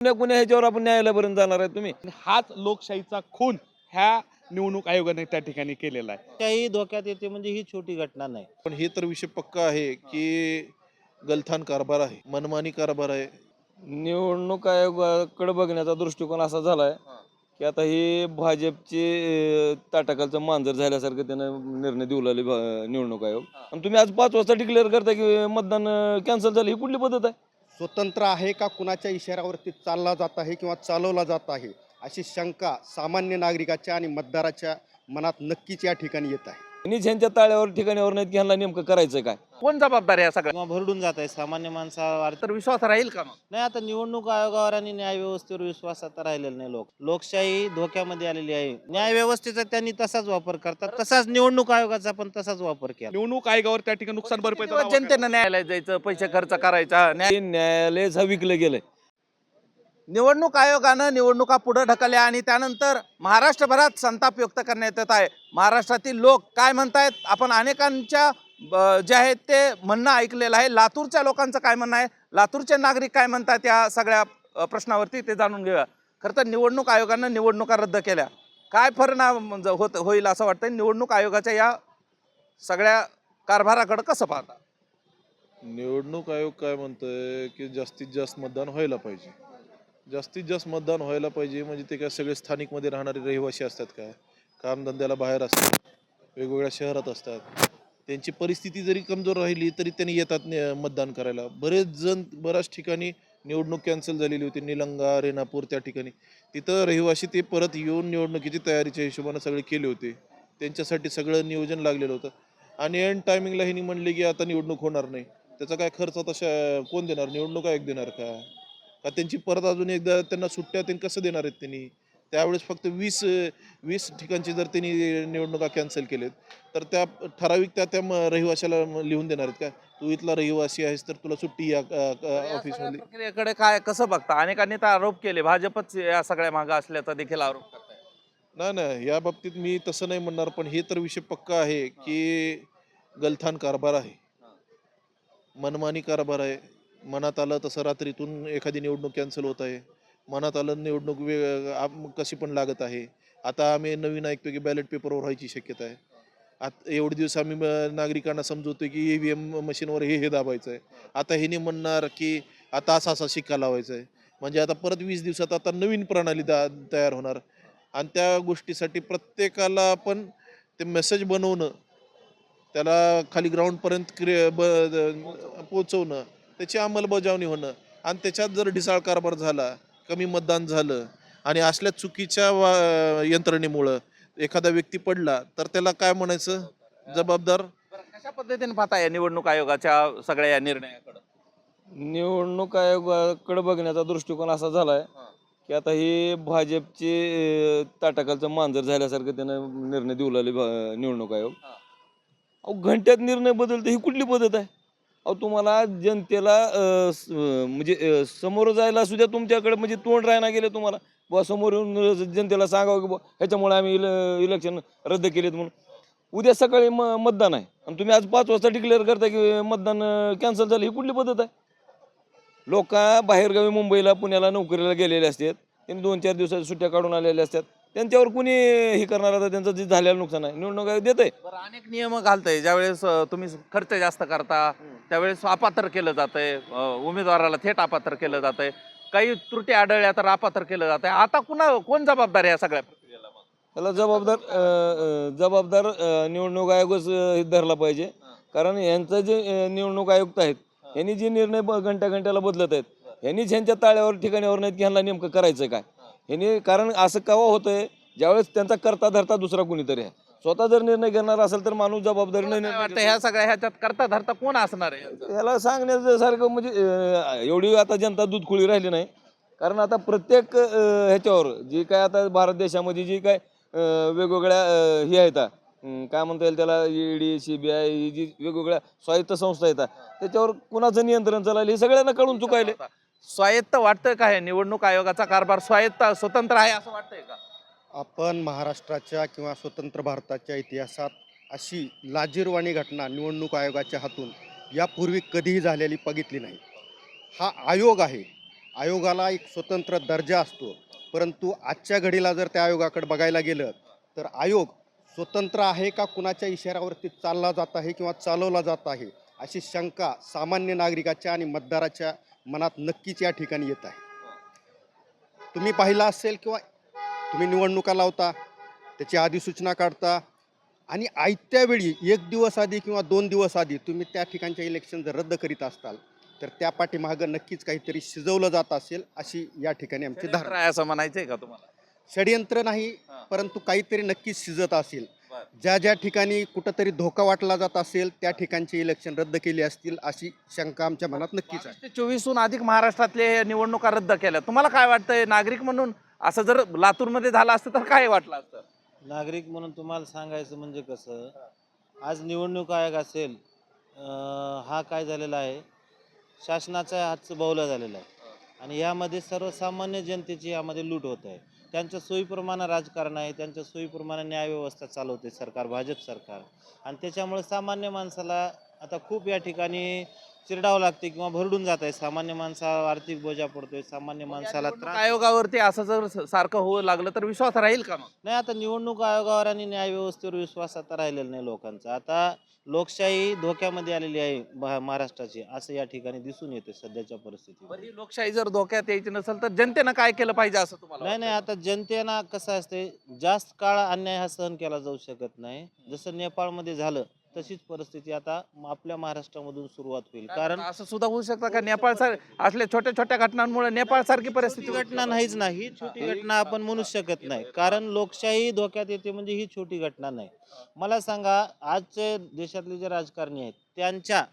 कुण्या कुण्या ह्याच्यावर आपण न्यायालयापर्यंत जाणार आहे तुम्ही. हाच लोकशाहीचा खून ह्या निवडणूक आयोगाने त्या ठिकाणी केलेला आहे. त्याही धोक्यात येते म्हणजे ही छोटी घटना नाही. पण हे तर विषय पक्का आहे की गलथान कारभार आहे मनमानी कारभार आहे. निवडणूक आयोगाकडे बघण्याचा दृष्टिकोन असा झालाय की आता हे भाजपचे अं, ताटाखालचं मांजर झाल्यासारखं त्यानं निर्णय देऊ लागले निवडणूक आयोग. आणि तुम्ही आज पाच वाजता डिक्लेअर करता की मतदान कॅन्सल झालं ही कुठली पद्धत आहे? स्वतंत्र आहे का कुणाच्या इशाऱ्यावरती चालला जात आहे किंवा चालवला जात आहे? अशी शंका सामान्य नागरिकाच्या आणि मतदाराच्या मनात नक्कीच या ठिकाणी येत आहे. आणि ज्यांच्या ताळ्यावर ठिकाणावर नाहीत की ह्यांना नेमकं करायचं काय? कोण जबाबदार आहे या सगळ्या? किंवा भरडून जात आहे सामान्य माणसावर. तर विश्वास राहील का मग? नाही आता निवडणूक आयोगावर आणि न्याय व्यवस्थेवर विश्वास आता राहिलेला नाही लोक. लोकशाही धोक्यामध्ये आलेली आहे. न्याय व्यवस्थेचा त्यांनी तसाच वापर करतात. तसाच निवडणूक आयोगाचा पण तसाच वापर केला. निवडणूक आयोगावर त्या ठिकाणी नुकसान भरपाईचा दावा जनतेनं न्यायालयात जायचं पैसे खर्च करायचा न्याय न्यायालयच हा विकलं गेलंय. निवडणूक आयोगानं निवडणुका पुढं ढकलल्या आणि त्यानंतर महाराष्ट्रभरात संताप व्यक्त करण्यात येत आहे. महाराष्ट्रातील लोक काय म्हणतायत? आपण अनेकांच्या ब- जे आहेत ते म्हणणं ऐकलेलं आहे. लातूरच्या लोकांचं काय म्हणणं आहे? लातूरचे नागरिक काय म्हणतात या सगळ्या प्रश्नावरती ते जाणून घेऊया. खरं तर निवडणूक आयोगानं निवडणुका रद्द केल्या. काय परिणाम म्हणजे होत होईल असं वाटतं निवडणूक आयोगाच्या या सगळ्या कारभाराकडं कसं पाहता? निवडणूक आयोग काय म्हणतंय? की जास्तीत जास्त मतदान व्हायला पाहिजे. जास्तीत जास्त मतदान व्हायला पाहिजे म्हणजे ते काय सगळे स्थानिकमध्ये राहणारे रहिवासी असतात काय? कामधंद्याला बाहेर असतात वेगवेगळ्या शहरात असतात. त्यांची परिस्थिती जरी कमजोर राहिली तरी त्यांनी येतात ने- मतदान करायला. बरेच जण बऱ्याच ठिकाणी निवडणूक कॅन्सल झालेली होती निलंगा रेणापूर त्या ठिकाणी. तिथं रहिवासी ते परत येऊन निवडणुकीची तयारीच्या हिशोबानं सगळे केले होते. त्यांच्यासाठी सगळं नियोजन लागलेलं होतं. आणि एंड टायमिंगला ह्यांनी म्हणले की आता निवडणूक होणार नाही. त्याचा काय खर्च तशा कोण देणार? निवडणूक आयोग देणार का? का त्यांची परत अजून एकदा त्यांना सुट्ट्या त्यांनी कसं देणार आहेत त्यांनी? त्यावेळेस फक्त वीस वीस ठिकाणची जर त्यांनी निवडणुका कॅन्सल केलेत तर त्या ठराविक त्या त्या रहिवाशाला लिहून देणार आहेत का? तू इथला रहिवासी आहेस तर तुला सुट्टी या ऑफिसमध्ये प्रक्रियेकडे काय कसं बघता? अनेकांनी तर आरोप केले. भाजपच या सगळ्या मागं असल्याचा देखील आरोप करताय. नाही नाही. या बाबतीत मी तसं नाही म्हणणार पण हे तर विषय पक्का आहे की गलथान कारभार आहे. मनमानी कारभार आहे. मनात आलं तसं रात्रीतून एखादी निवडणूक कॅन्सल होत आहे. मनात आलं निवडणूक वे कशी पण लागत आहे. आता आम्ही नवीन ऐकतो की बॅलेट पेपरवर व्हायची शक्यता आहे. आत एवढे दिवस आम्ही म- नागरिकांना समजवतो की ई व्ही एम मशीनवर हे हे दाबायचं आहे आता ह्याने म्हणणार की आता असा असा शिक्का लावायचा आहे म्हणजे आता परत वीस दिवसात आता नवीन प्रणाली दा तयार होणार. आणि त्या गोष्टीसाठी प्रत्येकाला आपण ते मेसेज बनवणं त्याला खाली ग्राउंडपर्यंत क्रिय ब पोचवणं त्याची अंमलबजावणी होणं आणि त्याच्यात जर ढिसाळ कारभार झाला कमी मतदान झालं आणि असल्या चुकीच्या वा यंत्रणेमुळं एखादा व्यक्ती पडला तर त्याला काय म्हणायचं? जबाबदार? कशा पद्धतीने पाहता या निवडणूक आयोगाच्या सगळ्या या निर्णयाकडे? निवडणूक आयोगाकडे बघण्याचा दृष्टिकोन असा झालाय की आता हे भाजपचे ताटाखालचं मांजर झाल्यासारखं त्यानं निर्णय देऊ लागले निवडणूक आयोग. अहो घंट्यात निर्णय बदलते ही कुठली पद्धत आहे? अहो तुम्हाला जनतेला स- म्हणजे अं, समोर जायला सुद्धा तुमच्याकडे म्हणजे तोंड राहायला गेले तुम्हाला. बुवा समोर येऊन जनतेला सांगावं की बुवा ह्याच्यामुळे आम्ही इल इलेक्शन रद्द केलेत म्हणून. उद्या सकाळी म मतदान आहे. आणि तुम्ही आज पाच वाजता डिक्लेअर करता की मतदान कॅन्सल झालं ही कुठली पद्धत आहे? लोक बाहेरगावी मुंबईला पुण्याला नोकरीला गेलेले असतात. त्यांनी दोन चार दिवसाच्या सुट्ट्या काढून आलेल्या असतात. त्यांच्यावर कुणी हे करणार आता? त्यांचं जे झालेलं नुकसान आहे. निवडणूक आयोग देत आहे बरं अनेक नियम घालतंय. ज्यावेळेस अं, तुम्ही खर्च जास्त करता त्यावेळेस अपात्र केलं जातंय. अं, उमेदवाराला थेट अपात्र केलं जातंय. काही त्रुटी आढळल्या तर अपात्र केलं जातंय. आता कुणा कोण जबाबदार आहे या सगळ्या प्रक्रियेला? मग? त्याला जबाबदार अं, अं, जबाबदार अं, निवडणूक आयोगच अं, हे धरला पाहिजे. कारण यांचं जे अं, निवडणूक आयुक्त आहेत यांनी जे निर्णय ब- घंट्या घंट्याला बदलत आहेत यांनीच ह्यांच्या ताळ्यावर ठिकाणावर नाहीत की ह्यांना नेमकं करायचं काय? ह्यांनी कारण असं केव्हा होतंय ज्यावेळेस त्यांचा करता धरता दुसरा कुणीतरी आहे. स्वतः जर निर्णय घेणार असेल तर माणूस जबाबदारीने निर्णय वाटतं ह्या सगळ्या ह्याच्यात करता धरता कोण असणार आहे? यांचं? याला सांगण्यासारखं म्हणजे अं, एवढी आता जनता दूध खुळी राहिली नाही. कारण आता प्रत्येक अं, ह्याच्यावर जी काय आता भारत देशामध्ये जी काय अं, वेगवेगळ्या अं, हे आहेत. अं, काय म्हणता येईल त्याला ईडी सीबीआय ही जी वेगवेगळ्या स्वायत्त संस्था आहेत. त्याच्यावर कुणाचं नियंत्रण चाललं हे सगळ्यांना कळून चुकायले. स्वायत्त वाटतं का हे निवडणूक आयोगाचा कारभार स्वायत्त स्वतंत्र आहे असं वाटतंय का? आपण महाराष्ट्राच्या किंवा स्वतंत्र भारताच्या इतिहासात अशी लाजीरवाणी घटना निवडणूक आयोगाच्या हातून यापूर्वी कधीही झालेली बघितली नाही. हा आयोग आहे. आयोगाला एक स्वतंत्र दर्जा असतो. परंतु आजच्या घडीला जर त्या आयोगाकडे बघायला गेलं तर आयोग स्वतंत्र आहे का कुणाच्या इशाऱ्यावरती चालला जात आहे किंवा चालवला जात आहे अशी शंका सामान्य नागरिकाच्या आणि मतदाराच्या मनात नक्कीच या ठिकाणी येत आहे तुम्ही पाहिला असेल किंवा तुम्ही निवडणुका लावता त्याची अधिसूचना काढता आणि आयत्या वेळी एक दिवस आधी किंवा दोन दिवस आधी तुम्ही त्या ठिकाणच्या इलेक्शन जर रद्द करीत असाल तर त्या पाठीमागं नक्कीच काहीतरी शिजवलं जात असेल अशी या ठिकाणी आमची धारणा आहे असं म्हणायचंय का तुम्हाला षडयंत्र नाही. परंतु काहीतरी नक्कीच शिजत असेल. ज्या ज्या ठिकाणी कुठंतरी धोका वाटला जात असेल त्या ठिकाणचे इलेक्शन रद्द केले असतील अशी शंका आमच्या मनात नक्कीच आहे. ते चोवीसहून अधिक महाराष्ट्रातले निवडणुका रद्द केल्या. तुम्हाला काय वाटतंय नागरिक म्हणून असं जर लातूरमध्ये झालं असतं तर काय वाटलं असतं? नागरिक म्हणून तुम्हाला सांगायचं म्हणजे कसं आज निवडणूक आयोग असेल हा काय झालेला आहे शासनाचा हातचं बावला झालेला आहे. आणि यामध्ये सर्वसामान्य जनतेची यामध्ये लूट होत आहे. त्यांच्या सोयीप्रमाणे राजकारण आहे त्यांच्या सोयीप्रमाणे न्यायव्यवस्था चालवते सरकार भाजप सरकार. आणि त्याच्यामुळे सामान्य माणसाला आता खूप या ठिकाणी चिरडावं लागते किंवा भरडून जात आहे. सामान्य माणसाला आर्थिक बोजा पडतोय सामान्य माणसाला त्रास आयोगावरती असं जर स- सारखं होऊ लागलं तर विश्वास राहील का मग? नाही आता निवडणूक आयोगावर आणि न्यायव्यवस्थेवर विश्वास आता राहिलेला नाही लोकांचा. आता लोकशाही धोक्यामध्ये आलेली आहे महाराष्ट्राची असं या ठिकाणी दिसून येते सध्याच्या परिस्थितीत बरं, ही लोकशाही जर धोक्यात यायची नसेल तर जनतेनं काय केलं पाहिजे असं तुम्हाला नाही नाही वाटतं? आता जनतेना कसं असते जास्त काळ अन्याय हा सहन केला जाऊ शकत नाही. जसं नेपाळमध्ये झालं तशीच परिस्थिती आता आपल्या महाराष्ट्रामधून सुरुवात होईल. कारण असं सुद्धा होऊ शकतं का? नेपाळ सार असल्या छोट्या छोट्या घटनांमुळे नेपाळ सारखी परिस्थिती घटना नाहीच नाही. ही. छोटी घटना आपण म्हणू शकत नाही. कारण लोकशाही धोक्यात येते म्हणजे ही छोटी घटना नाही. मला सांगा आजचे देशातले जे राजकारणी आहेत त्यांच्या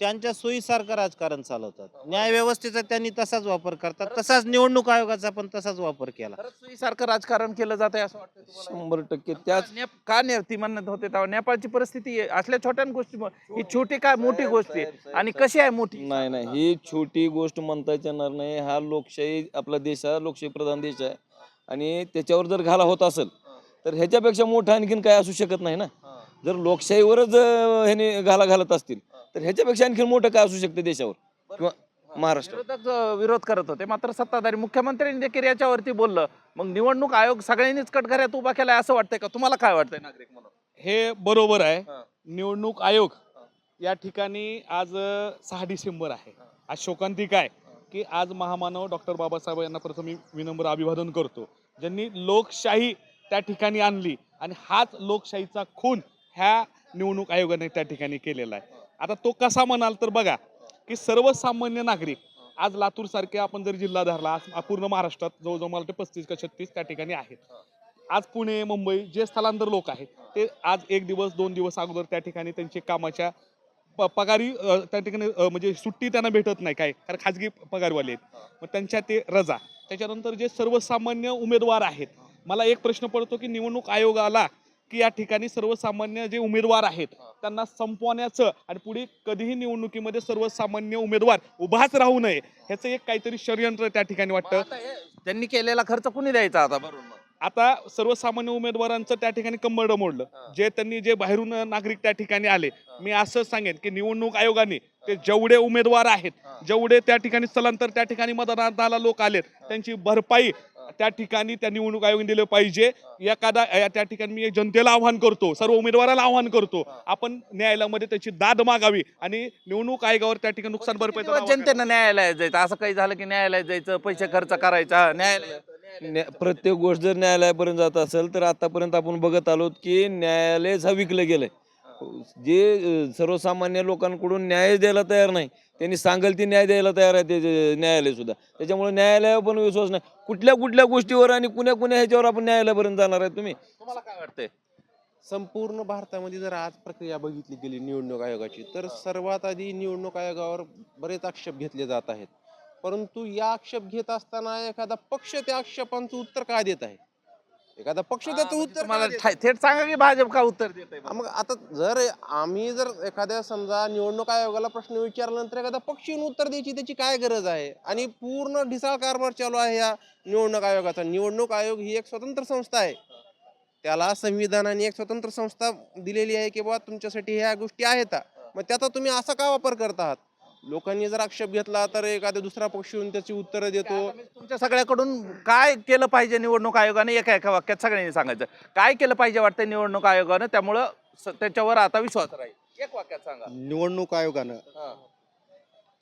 त्यांच्या सोयीसारखं राजकारण चालवतात. न्याय व्यवस्थेचा त्यांनी तसाच वापर करतात. तसाच निवडणूक आयोगाचा पण तसाच वापर केला. सोयीसारखं राजकारण केलं जात आहे असं वाटतं तुम्हाला? शंभर टक्के. त्याच नेप- का ने ती म्हणत होते तेव्हा? नेपाळची परिस्थिती आहे. असल्या छोट्या गोष्टी ही छोटी काय मोठी गोष्ट आहे? आणि कशी आहे मोठी? नाही नाही. ही छोटी गोष्ट म्हणताच येणार नाही. हा लोकशाही आपला देश हा लोकशाही प्रधान देश आहे. आणि त्याच्यावर जर घाला होत असेल तर ह्याच्यापेक्षा मोठं आणखीन काय असू शकत नाही ना? जर लोकशाहीवरच अं, ह्याने घाला घालत असतील तर ह्याच्यापेक्षा आणखीन मोठं काय असू शकतं देशावर? किंवा महाराष्ट्र. विरोधक अं, विरोध करत होते. मात्र सत्ताधारी मुख्यमंत्र्यांनी देखील याच्यावरती बोललं. मग निवडणूक आयोग सगळ्यांनीच कटघऱ्यात उभा केलाय असं वाटतंय का? तुम्हाला काय वाटतंय नागरिक म्हणून? हे बरोबर आहे. हा. निवडणूक आयोग या ठिकाणी आज अ, सहा डिसेंबर आहे. आज शोकांतिक आहे की आज महामानव डॉक्टर बाबासाहेब यांना प्रथम मी विनम्र अभिवादन करतो. ज्यांनी लोकशाही त्या ठिकाणी आणली. आणि हाच लोकशाहीचा खून ह्या निवडणूक आयोगाने त्या ठिकाणी केलेला आहे. आता तो कसा म्हणाल तर बघा की सर्वसामान्य नागरिक आज लातूर सारखे आपण जर जिल्हा धरला पूर्ण महाराष्ट्रात जवळजवळ मला वाटतं पस्तीस का छत्तीस त्या ठिकाणी आहेत. आज पुणे मुंबई जे स्थलांतर लोक आहेत ते आज एक दिवस दोन दिवस अगोदर त्या ठिकाणी त्यांचे कामाच्या प- पगारी त्या ठिकाणी म्हणजे सुट्टी त्यांना भेटत नाही काय कारण खाजगी पगारवाले आहेत. मग त्यांच्या ते रजा. त्याच्यानंतर जे सर्वसामान्य उमेदवार आहेत मला एक प्रश्न पडतो की निवडणूक आयोगाला की या ठिकाणी सर्वसामान्य जे उमेदवार आहेत त्यांना संपवण्याचं आणि पुढे कधीही निवडणुकीमध्ये सर्वसामान्य उमेदवार उभाच राहू नये ह्याचं एक काहीतरी षडयंत्र त्या ठिकाणी वाटतं त्यांनी केलेला खर्च कुणी द्यायचा आता बरोबर? आता सर्वसामान्य उमेदवारांचं त्या ठिकाणी कंबरडं मोडलं. जे त्यांनी जे बाहेरून नागरिक त्या ठिकाणी आले मी असं सांगेन की निवडणूक आयोगाने ते जेवढे उमेदवार आहेत. जेवढे त्या ठिकाणी स्थलांतर त्या ठिकाणी मतदानाला लोक आलेत त्यांची भरपाई त्या ठिकाणी त्या निवडणूक आयोगाने दिलं पाहिजे. एखादा या त्या ठिकाणी मी जनतेला आव्हान करतो सर्व उमेदवाराला आव्हान करतो. आपण न्यायालयामध्ये त्याची दाद मागावी आणि निवडणूक आयोगावर त्या ठिकाणी नुकसान भरपाई किती दिवस जनतेनं न्यायालयात जायचं? असं काही झालं की न्यायालयात जायचं? पैसे खर्च करायचा? न्यायालय न्या- प्रत्येक गोष्ट जर न्यायालयापर्यंत जात असेल तर आतापर्यंत आपण बघत आलो की न्यायालयच हा विकलं गेलंय. जे सर्वसामान्य लोकांकडून न्याय द्यायला तयार नाही त्यांनी सांगेल ती न्याय द्यायला तयार आहे ते जे न्यायालय सुद्धा. त्याच्यामुळे न्यायालयावर पण विश्वास नाही. कुठल्या कुठल्या गोष्टीवर आणि कुण्या कुण्या ह्याच्यावर आपण न्यायालयापर्यंत जाणार आहे तुम्ही? तुम्हाला काय वाटतंय? संपूर्ण भारतामध्ये जर आज प्रक्रिया बघितली गेली निवडणूक आयोगाची तर सर्वात आधी निवडणूक आयोगावर बरेच आक्षेप घेतले जात आहेत. परंतु या आक्षेप घेत असताना एखादा पक्ष त्या आक्षेपांचं उत्तर का देत आहे? एखादा पक्ष त्याचं म्हणजे उत्तर का देत. ठा- थेट सांगा की भाजप का उत्तर देत मग आता जर आम्ही जर एखाद्या समजा निवडणूक आयोगाला प्रश्न विचारल्यानंतर एखादा पक्ष येऊन उत्तर द्यायची त्याची काय गरज आहे? आणि पूर्ण ढिसाळ कारभार चालू आहे या निवडणूक आयोगाचा. निवडणूक आयोग ही एक स्वतंत्र संस्था आहे. त्याला संविधानाने एक स्वतंत्र संस्था दिलेली आहे की बाबा तुमच्यासाठी ह्या गोष्टी आहेत. मग त्याचा तुम्ही असा का वापर करत आहात? लोकांनी जर आक्षेप घेतला तर एखादा दुसरा पक्ष येऊन त्याची उत्तरं देतो आता मी तुमच्या सगळ्याकडून काय केलं पाहिजे निवडणूक आयोगाने एका एका वाक्यात सगळ्यांनी सांगायचं काय केलं पाहिजे वाटतं निवडणूक आयोगानं त्यामुळं स- त्याच्यावर आता विश्वास राहील एक वाक्यात सांगा निवडणूक आयोगानं हा.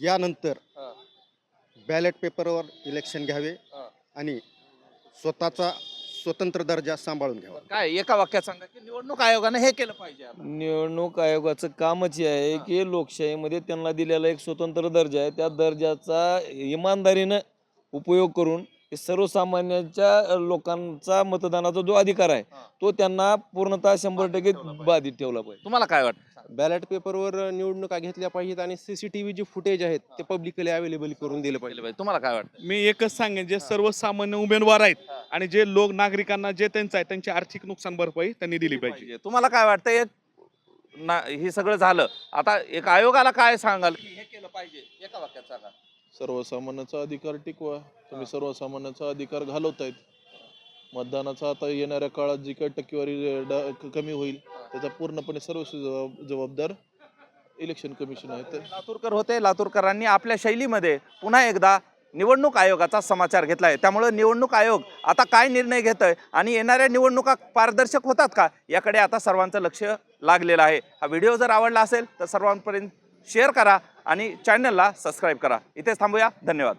यानंतर हा. बॅलेट पेपरवर इलेक्शन घ्यावे हा. आणि स्वतःचा स्वतंत्र दर्जा सांभाळून घ्यावा. काय एका वाक्यात सांगा की निवडणूक आयोगानं हे केलं पाहिजे आता. निवडणूक आयोगाचं कामच हे आहे की लोकशाहीमध्ये त्यांना दिलेला एक स्वतंत्र दर्जा आहे. त्या दर्जाचा इमानदारीनं उपयोग करून हे सर्वसामान्यांच्या लोकांचा मतदानाचा जो अधिकार आहे हा. तो त्यांना पूर्णतः शंभर टक्के बाधित ठेवला पाहिजे. तुम्हाला काय वाटतं? बॅलेट पेपरवर निवडणुका घेतल्या पाहिजेत आणि सीसीटीव्ही जे फुटेज आहेत ते पब्लिकली अवेलेबल करून दिले पाहिजे. तुम्हाला काय वाटतं? मी एकच सांगेन जे सर्वसामान्य उमेदवार आहेत आणि जे लोक नागरिकांना जे त्यांचं आहे त्यांची आर्थिक नुकसान भरपाई त्यांनी दिली पाहिजे. पाहिजे. तुम्हाला काय वाटतं एक ना हे सगळं झालं आता एक आयोगाला काय सांगाल? की हे केलं पाहिजे एका वाक्यात सांगा. सर्वसामान्याचा अधिकार टिकवा. तुम्ही सर्वसामान्याचा अधिकार घालवतायत. मतदानाचा आता येणाऱ्या काळात जी काही टक्केवारी अं, डा- क- कमी होईल त्याचा पूर्णपणे सर्व जबाब- जबाबदार इलेक्शन कमिशन आहे तर लातूरकर होते. लातूरकरांनी आपल्या शैलीमध्ये पुन्हा एकदा निवडणूक आयोगाचा समाचार घेतला आहे त्यामुळे निवडणूक आयोग आता काय निर्णय घेत आहे आणि येणाऱ्या निवडणुका पारदर्शक होतात का? याकडे आता सर्वांचं लक्ष लागलेलं आहे. हा व्हिडिओ जर आवडला असेल तर सर्वांपर्यंत शेअर करा आणि चॅनलला सबस्क्राईब करा. इथेच थांबूया. धन्यवाद.